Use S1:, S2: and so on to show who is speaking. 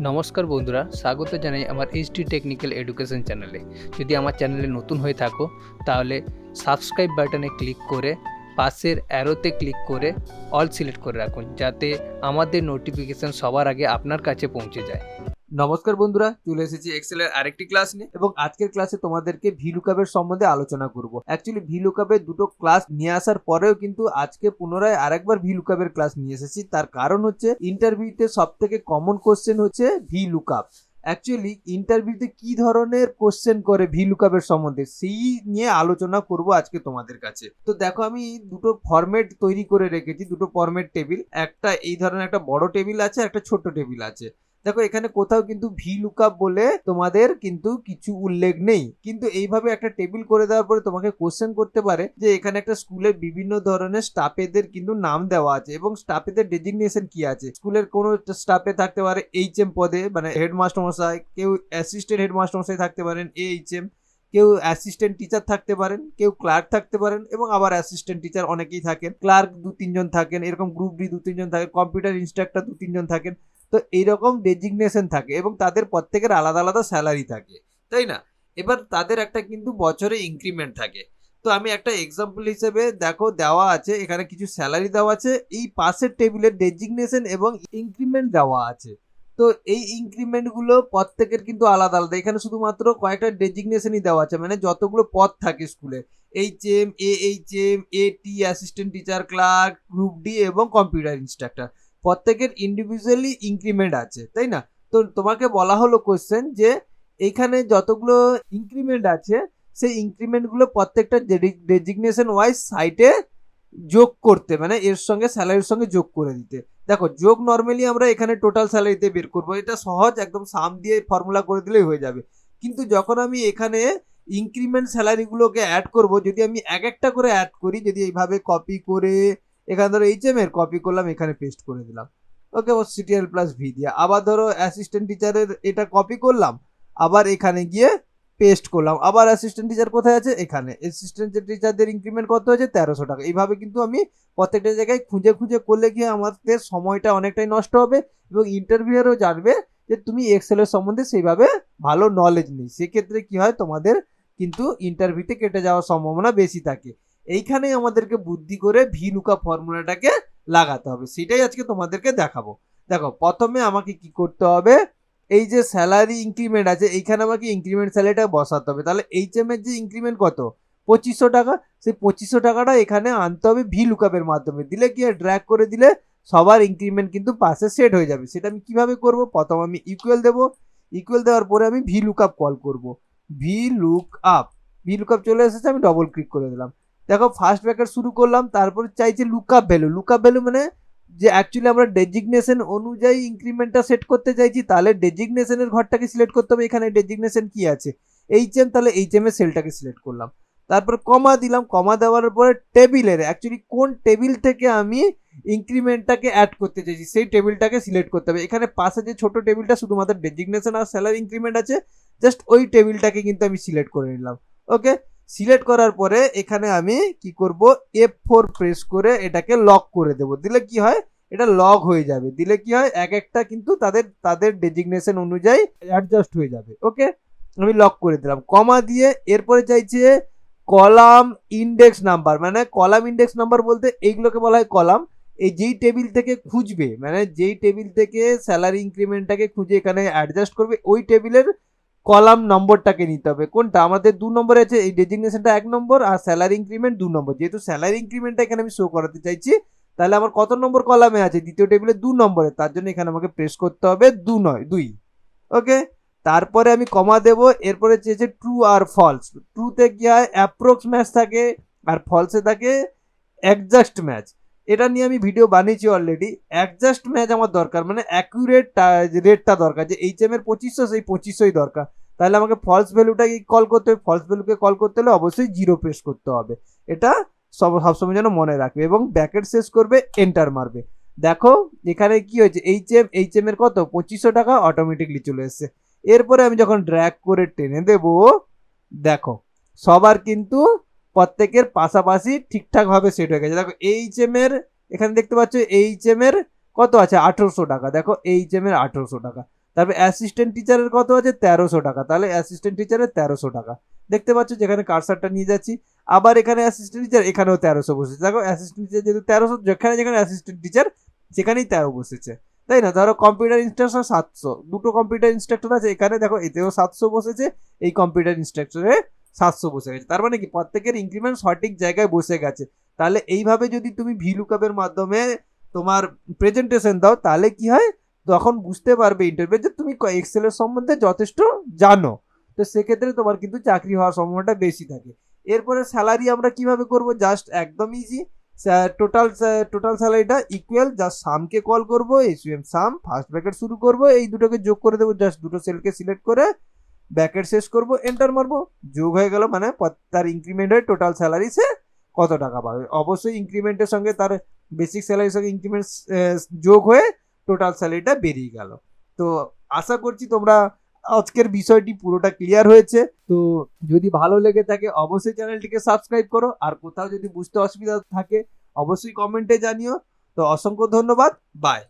S1: নমস্কার বন্ধুরা, স্বাগত জানাই আমার এইচডি টেকনিক্যাল এডুকেশন চ্যানেলে যদি আমার চ্যানেলে নতুন হয়ে থাকো, তাহলে সাবস্ক্রাইব বাটনে ক্লিক করে, পাশের অ্যারোতে ক্লিক করে অল সিলেক্ট করে রাখুন, যাতে আমাদের নোটিফিকেশান সবার আগে আপনার কাছে পৌঁছে যায়।
S2: নমস্কার বন্ধুরা, চলে এসেছি এক্সেলের আরেকটি ক্লাস নিয়ে এবং আজকের ক্লাসে তোমাদেরকে ভিলুকাপের সম্বন্ধে আলোচনা করব। অ্যাকচুয়ালি ভিলুকাপের দুটো ক্লাস নিয়ে আসার পরেও কিন্তু আজকে পুনরায় আরেকবার ভিলুকাপের ক্লাস নিয়ে এসেছি। তার কারণ হচ্ছে ইন্টারভিউতে সব থেকে কমন কোশ্চেন হচ্ছে ভিলুকাপ অ্যাকচুয়ালি ইন্টারভিউতে কি ধরনের কোশ্চেন করে ভিলুকাপের সম্বন্ধে, সেই নিয়ে আলোচনা করব আজকে তোমাদের কাছে। তো দেখো, আমি দুটো ফরম্যাট তৈরি করে রেখেছি, দুটো ফরম্যাট টেবিল একটা এই ধরনের একটা বড় টেবিল আছে একটা ছোট টেবিল আছে। দেখো, এখানে কোথাও কিন্তু ভি লুকআপ বলে তোমাদের কিন্তু কিছু উল্লেখ নেই। কিন্তু এইভাবে একটা টেবিল করে দেওয়ার পরে তোমাকে কোশ্চেন করতে পারে যে এখানে একটা স্কুলের বিভিন্ন ধরনের স্টাফেদের কিন্তু নাম দেওয়া আছে এবং স্টাফেদের ডেজিগনেশন কি আছে। স্কুলের কোনো স্টাফে থাকতে পারে এইচ এম পদে মানে হেডমাস্টার মশাই, কেউ অ্যাসিস্ট্যান্ট হেডমাস্টার মশাই থাকতে পারেন এইচ এম কেউ অ্যাসিস্ট্যান্ট টিচার থাকতে পারেন, কেউ ক্লার্ক থাকতে পারেন এবং আবার অ্যাসিস্ট্যান্ট টিচার অনেকেই থাকেন। ক্লার্ক দু তিনজন থাকেন, এরকম গ্রুপ ডি দু তিনজন থাকেন কম্পিউটার ইনস্ট্রাক্টর দু তিনজন থাকেন। তো এইরকম ডেজিগনেশন থাকে এবং তাদের প্রত্যেকের আলাদা আলাদা স্যালারি থাকে, তাই না? এবার তাদের একটা কিন্তু বছরে ইনক্রিমেন্ট থাকে। তো আমি একটা এক্সাম্পল হিসেবে দেখো, দেওয়া আছে, এখানে কিছু স্যালারি দেওয়া আছে, এই পাশের টেবিলের ডেজিগনেশন এবং ইনক্রিমেন্ট দেওয়া আছে। তো এই ইনক্রিমেন্টগুলো প্রত্যেকের কিন্তু আলাদা আলাদা। এখানে শুধুমাত্র কয়েকটা ডেজিগনেশনই দেওয়া আছে মানে যতগুলো পদ থাকে স্কুলে H M A H M A T assistant teacher clerk group D এবং কম্পিউটার ইনস্ট্রাক্টর প্রত্যেকের ইন্ডিভিজুয়ালি ইনক্রিমেন্ট আছে, তাই না? তো তোমাকে বলা হলো কোয়েশ্চেন যে এখানে যতগুলো ইনক্রিমেন্ট আছে, সেই ইনক্রিমেন্টগুলো প্রত্যেকটা ডেজিগনেশন ওয়াইজ সাইটে যোগ করতে মানে এর সঙ্গে স্যালারির সঙ্গে যোগ করে দিতে। দেখো, যোগ নর্মালি আমরা এখানে টোটাল স্যালারিতে বের করব। এটা সহজ, একদম সাম দিয়ে ফর্মুলা করে দিলেই হয়ে যাবে। কিন্তু যখন আমি এখানে ইনক্রিমেন্ট স্যালারিগুলোকে অ্যাড করব, যদি আমি এক একটা করে অ্যাড করি, যদি এইভাবে কপি করে এখানে ধরো এইচ এম এর কপি করলাম, এখানে পেস্ট করে দিলাম। ওকে ও সিটিএল প্লাস ভি দিয়ে। আবার ধরো অ্যাসিস্ট্যান্ট টিচারের এটা কপি করলাম, আবার এখানে গিয়ে পেস্ট করলাম। আবার অ্যাসিস্ট্যান্ট টিচার কোথায় আছে? এখানে। অ্যাসিস্ট্যান্ট টিচারদের ইনক্রিমেন্ট কত হয়েছে? তেরোশো টাকা। এইভাবে কিন্তু আমি প্রত্যেকটা জায়গায় খুঁজে খুঁজে করলে গিয়ে আমাদের সময়টা অনেকটাই নষ্ট হবে এবং ইন্টারভিউয়ারও জানবে যে তুমি এক্সেলের সম্বন্ধে সেইভাবে ভালো নলেজ নেই। সেক্ষেত্রে কি হয়? তোমাদের কিন্তু ইন্টারভিউতে কেটে যাওয়ার সম্ভাবনা বেশি থাকে। এইখানেই আমাদেরকে বুদ্ধি করে ভি লুকা ফর্মুলাটাকে লাগাতে হবে। সেটাই আজকে তোমাদেরকে দেখাবো। দেখো, প্রথমে আমাকে কি করতে হবে? এই যে স্যালারি ইনক্রিমেন্ট আছে, এইখানে আমাকে ইনক্রিমেন্ট স্যালারিটা বসাতে হবে। তাহলে এইচ এম এর যে ইনক্রিমেন্ট কত? পঁচিশশো টাকা। সেই পঁচিশশো টাকাটা এখানে আনতে হবে ভি লুকাপের মাধ্যমে। দিলে কি ড্র্যাগ করে দিলে সবার ইনক্রিমেন্ট কিন্তু পাশে সেট হয়ে যাবে। সেটা আমি কীভাবে করব? প্রথম আমি ইকুয়াল দেবো। ইকুয়াল দেওয়ার পরে আমি ভি লুকআপ কল করব। V look up V lookup চলে এসেছে, আমি ডবল ক্লিক করে দিলাম। দেখো ফার্স্ট ব্র্যাকেট শুরু করলাম, তারপর চাইছে লুকআপ ভ্যালু লুকআপ ভ্যালু মানে যে অ্যাকচুয়ালি আমরা ডেজিগনেশন অনুযায়ী ইনক্রিমেন্টটা সেট করতে চাইছি, তাহলে ডেজিগনেশনের ঘরটাকে সিলেক্ট করতে হবে। এখানে ডেজিগনেশন কি আছে? এইচ এম তাহলে এইচ এম এর সেলটাকে সিলেক্ট করলাম। তারপর কমা দিলাম। কমা দেওয়ার পরে টেবিলের অ্যাকচুয়ালি কোন টেবিল থেকে আমি ইনক্রিমেন্টটাকে অ্যাড করতে চাইছি, সেই টেবিলটাকে সিলেক্ট করতে হবে। এখানে পাশে যে ছোট টেবিলটা শুধুমাত্র ডেজিগনেশন আর স্যালারি ইনক্রিমেন্ট আছে জাস্ট ওই টেবিলটাকে কিন্তু আমি সিলেক্ট করে নিলাম। ওকে সিলেক্ট করার পরে এখানে আমি কি করব এফ ফোর প্রেস করে এটাকে লক করে দেব। দিলে কি হয়? এটা লক হয়ে যাবে। দিলে কি হয়? এক একটা কিন্তু তাদের তাদের ডেজিগনেশন অনুযায়ী অ্যাডজাস্ট হয়ে যাবে। ওকে আমি লক করে দিলাম। কমা দিয়ে এরপরে চাইছে কলাম ইন্ডেক্স নাম্বার মানে কলাম ইন্ডেক্স নাম্বার বলতে এইগুলোকে বলা হয় কলাম। এই যেই টেবিল থেকে খুঁজবে মানে যেই টেবিল থেকে স্যালারি ইনক্রিমেন্টটাকে খুঁজে এখানে অ্যাডজাস্ট করবে, ওই টেবিলের কলাম নম্বরটাকে নিতে হবে। কোনটা? আমাদের দু নম্বরে আছে এই ডেজিগনেশনটা এক নম্বর আর স্যালারি ইনক্রিমেন্ট দু নম্বর। যেহেতু স্যালারি ইনক্রিমেন্টটা এখানে আমি শো করাতে চাইছি, তাহলে আমার কত নম্বর কলামে আছে? দ্বিতীয় টেবিলে দু নম্বরে। তার জন্য এখানে আমাকে প্রেস করতে হবে দু নয়, দুই। ওকে তারপরে আমি কমা দেব, এরপরে চেয়েছে ট্রু আর ফলস ট্রুতে কি হয়? অ্যাপ্রক্স ম্যাচ থাকে আর ফলসে থাকে অ্যাডজাস্ট ম্যাচ এটা নিয়ে আমি ভিডিও বানিয়েছি অলরেডি অ্যাডজাস্ট ম্যাচ আমার দরকার মানে অ্যাকুরেট রেটটা দরকার, যে এইচ এম এর পঁচিশশো, সেই পঁচিশশোই দরকার। তাহলে আমাকে ফলস ভ্যালুটাকে কল করতে হবে ফলস ভ্যালুকে কল করতে হলে অবশ্যই জিরো প্রেস করতে হবে। এটা সব, সবসময় যেন মনে রাখবে এবং ব্যাকেট শেষ করবে এন্টার মারবে। দেখো, এখানে কি হয়েছে এইচ এম এইচ এম এর কত? পঁচিশশো টাকা অটোমেটিকলি চলে এসছে। এরপরে আমি যখন ড্র্যাগ করে টেনে দেব, দেখো, সবার কিন্তু প্রত্যেকের পাশাপাশি ঠিকঠাকভাবে সেট হয়ে গেছে। দেখো এইচ এম এর, এখানে দেখতে পাচ্ছ এইচ এম এর কত আছে? আঠেরোশো টাকা। দেখো এইচ এম এর আঠেরোশো টাকা। তারপরে অ্যাসিস্ট্যান্ট টিচারের কত আছে? তেরোশো টাকা। তাহলে অ্যাসিস্ট্যান্ট টিচারের তেরোশো টাকা। দেখতে পাচ্ছ যেখানে কারসারটা নিয়ে যাচ্ছি। আবার এখানে অ্যাসিস্ট্যান্ট টিচার এখানেও তেরোশো বসেছে। দেখো অ্যাসিস্ট্যান্ট টিচার যেহেতু তেরোশো, যেখানে যেখানে অ্যাসিস্ট্যান্ট টিচার সেখানেই তেরো বসেছে। তাই না? ধরো কম্পিউটার ইনস্ট্রাকশন সাতশো। দুটো কম্পিউটার ইনস্ট্রাক্টর আছে এখানে। দেখো, এতেও সাতশো বসেছে। এই কম্পিউটার ইনস্ট্রাকশনে সাতশো বসে গেছে। তার মানে কি? প্রত্যেকের ইনক্রিমেন্ট সঠিক জায়গায় বসে গেছে। তাহলে এইভাবে যদি তুমি ভিলুকাপের মাধ্যমে তোমার প্রেজেন্টেশন দাও, তাহলে কি হয়? তখন বুঝতে পারবে ইন্টারভিউ যে তুমি এক্সেলের সম্বন্ধে যথেষ্ট জানো। তো সেক্ষেত্রে তোমার কিন্তু চাকরি হওয়ার সম্ভাবনাটা বেশি থাকে। এরপরে স্যালারি আমরা কীভাবে করব? জাস্ট একদম ইজি টোটাল টোটাল স্যালারিটা ইকুয়াল জাস্ট সামকে কল করব এসইউএম সাম ফার্স্ট ব্র্যাকেট শুরু করব, এই দুটোকে যোগ করে দেবো। জাস্ট দুটো সেলকে সিলেক্ট করে ব্যাকেট শেষ করব এন্টার মারবো, যোগ হয়ে গেল মানে তার ইনক্রিমেন্ট হয়ে টোটাল স্যালারি সে কত টাকা পাবে? অবশ্যই ইনক্রিমেন্টের সঙ্গে তার বেসিক স্যালারির সঙ্গে ইনক্রিমেন্ট যোগ হয়ে টোটাল স্যালারিটা বেরিয়ে গেল। তো আশা করছি তোমরা আজকের বিষয়টি পুরোটা ক্লিয়ার হয়েছে। তো যদি ভালো লেগে থাকে অবশ্যই চ্যানেলটিকে সাবস্ক্রাইব করো, আর কোথাও যদি বুঝতে অসুবিধা থাকে অবশ্যই কমেন্টে জানিও। তো অসংখ্য ধন্যবাদ বাই